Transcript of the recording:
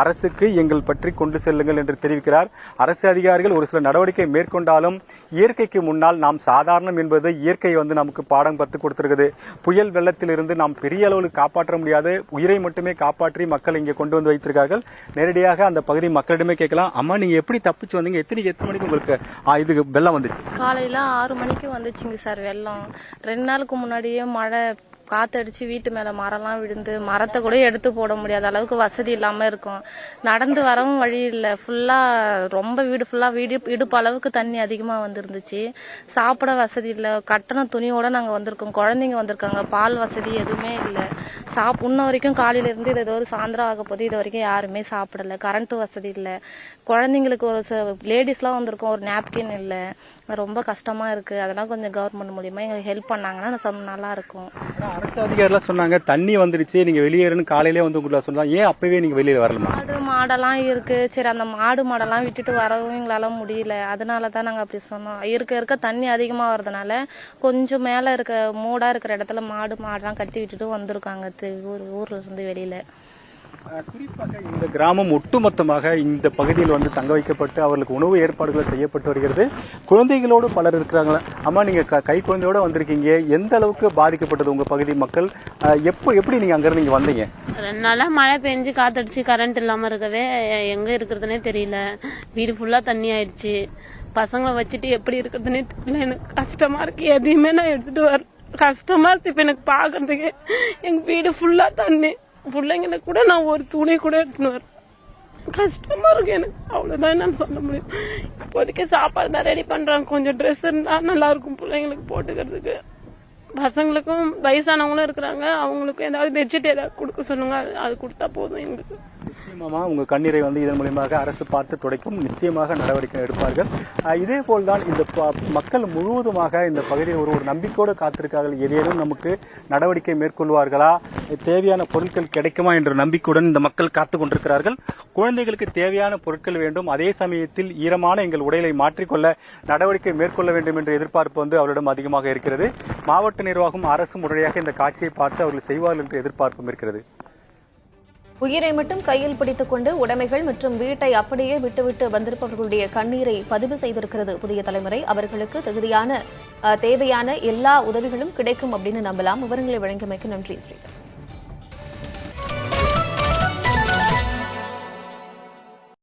அரசுக்கு எங்கள் பற்றி கொண்டு செல்லுங்கள் என்று தெரிவிக்கிறார். அரசு அதிகாரிகள் ஒரு சில நடவடிக்கை மேற்கொண்டாலும் இயற்கைக்கு முன்னால் நாம் சாதாரணம் என்பது இயற்கை வந்து நமக்கு பாடம் கற்றுக் கொடுத்திருக்குது. புயல் வெள்ளத்திலிருந்து நாம் பெரிய அளவில் காப்பாற்ற முடியாது. உயிரை மட்டுமே காப்பாற்றி மக்கள் இங்கே கொண்டு வந்து வைத்திருக்கார்கள். நேரடியாக அந்த பகுதி மக்களிடமே கேட்கலாம். அம்மா நீங்க எப்படி தப்பிச்சு வந்தீங்க? எத்தனை எத்தனை மணிக்கு உங்களுக்கு இது வெள்ளம் வந்துச்சு? காலையில ஆறு மணிக்கு வந்துச்சுங்க சார் வெள்ளம். ரெண்டு நாளுக்கு முன்னாடியே மழை காத்தடிச்சு வீட்டு மேல மரம்லாம் விழுந்து மரத்தை கூட எடுத்து போட முடியாத அளவுக்கு வசதி இல்லாம இருக்கும். நடந்து வரவும் வழி இல்ல. ஃபுல்லா ரொம்ப வீடு ஃபுல்லா வீடு இடுப்பு அளவுக்கு தண்ணி அதிகமா வந்துருந்துச்சு. சாப்பிட வசதி இல்ல. கட்டண துணியோட நாங்க வந்திருக்கோம். குழந்தைங்க வந்திருக்காங்க. பால் வசதி எதுவுமே இல்லை. சாப் இன்ன வரைக்கும் காலையில இருந்து இது ஏதோ ஒரு சாயந்தரம் ஆக போது இது வரைக்கும் யாருமே சாப்பிடல. கரண்ட் வசதி இல்ல. குழந்தைங்களுக்கு ஒரு லேடிஸ்லாம் வந்திருக்கோம் ஒரு நாப்கின் இல்ல. ரொம்ப கஷ்டமா இருக்கு. அதெல்லாம் கொஞ்சம் கவர்மெண்ட் மூலியமா எங்களுக்கு ஹெல்ப் பண்ணாங்கன்னா நல்லா இருக்கும். அரசு அதிகாரிலாம் சொன்னாங்க தண்ணி வந்துடுச்சு நீங்க வெளியேறுன்னு காலையிலே வந்து உங்களை சொன்னாங்க ஏன் அப்பவே நீங்க வெளியே வரலாமா மாடு மாடெல்லாம் இருக்கு. சரி அந்த மாடு மாடெல்லாம் விட்டுட்டு வரவும் எங்களால முடியல. அதனால தான் நாங்க அப்படி சொன்னோம். இருக்க இருக்க தண்ணி அதிகமா வர்றதுனால கொஞ்சம் மேல இருக்க மூடா இருக்கிற இடத்துல மாடு மாடெல்லாம் கட்டி விட்டுட்டு வந்திருக்காங்க. தி- ஊர் ஊர்ல இருந்து வெளியில. குறிப்பாக இந்த கிராமம் ஒட்டுமொத்தமாக இந்த பகுதியில் வந்து தங்க வைக்கப்பட்டு அவர்களுக்கு உணவு ஏற்பாடுகள் செய்யப்பட்டு வருகிறது. குழந்தைகளோடு பலர் இருக்கிறாங்களா? அம்மா நீங்க க- குழந்தையோட வந்திருக்கீங்க. எந்த அளவுக்கு பாதிக்கப்பட்டது உங்க பகுதி மக்கள்? எப்போ எப்படி நீங்க அங்கிருந்து நீங்க வந்தீங்க? ரெண்டு நாளா மழை பெஞ்சு காத்தடிச்சு கரண்ட் இல்லாம இருக்கவே எங்க இருக்கிறதுனே தெரியல. வீடு ஃபுல்லா தண்ணி ஆயிடுச்சு. பசங்களை வச்சுட்டு எப்படி இருக்கிறதுனே தெரியல. எனக்கு கஷ்டமா இருக்கு. எதையுமே நான் எடுத்துட்டு வர கஷ்டமா இருக்கு. இப்ப எனக்கு பாக்குறதுக்கு எங்க வீடு ஃபுல்லா தண்ணி. பிள்ளைங்களை கூட நான் ஒரு துணி கூட எடுத்துன்னு வரேன் கஷ்டமா இருக்கு எனக்கு. அவ்வளவுதான் நான் சொல்ல முடியும். இப்போதைக்கு சாப்பாடு தான் ரெடி பண்றாங்க. கொஞ்சம் ட்ரெஸ் இருந்தா நல்லா இருக்கும் பிள்ளைங்களுக்கு போட்டுக்கிறதுக்கு. பசங்களுக்கும் வயசானவங்களும் இருக்கிறாங்க. அவங்களுக்கும் ஏதாவது பெட்ஷீட் ஏதாவது கொடுக்க சொல்லுங்க. அது கொடுத்தா போதும் எங்களுக்கு. நிச்சயமா உங்கள் கண்ணீரை வந்து இதன் மூலியமாக அரசு பார்த்து துடைக்கும் நிச்சயமாக நடவடிக்கை எடுப்பார்கள். இதே போல்தான் இந்த ப- மக்கள் முழுவதுமாக இந்த பகுதியில் ஒரு ஒரு நம்பிக்கையோடு காத்திருக்கார்கள் ஏதேனும் நமக்கு நடவடிக்கை மேற்கொள்வார்களா? தேவையான பொருட்கள் கிடைக்குமா என்ற நம்பிக்கையுடன் இந்த மக்கள் காத்து கொண்டிருக்கிறார்கள். குழந்தைகளுக்கு தேவையான பொருட்கள் வேண்டும். அதே சமயத்தில் ஈரமான எங்கள் உடைகளை மாற்றிக்கொள்ள நடவடிக்கை மேற்கொள்ள வேண்டும் என்ற எதிர்பார்ப்பு வந்து அவரிடம் அதிகமாக இருக்கிறது. மாவட்ட நிர்வாகம் அரசும் உடனடியாக இந்த காட்சியை பார்த்து அவர்கள் செய்வார்கள் என்ற எதிர்பார்ப்பும் இருக்கிறது. உயிரை மட்டும் கையில் பிடித்துக்கொண்டு உடைமைகள் மற்றும் வீட்டை அப்படியே விட்டுவிட்டு வந்திருப்பவர்களுடைய கண்ணீரை பதிவு செய்திருக்கிறது புதிய தலைமுறை. அவர்களுக்கு தகுதியான தேவையான எல்லா உதவிகளும் கிடைக்கும் அப்படின்னு நம்பலாம். விவரங்களை வழங்கியமைக்கு நன்றி ஸ்ரீதர்.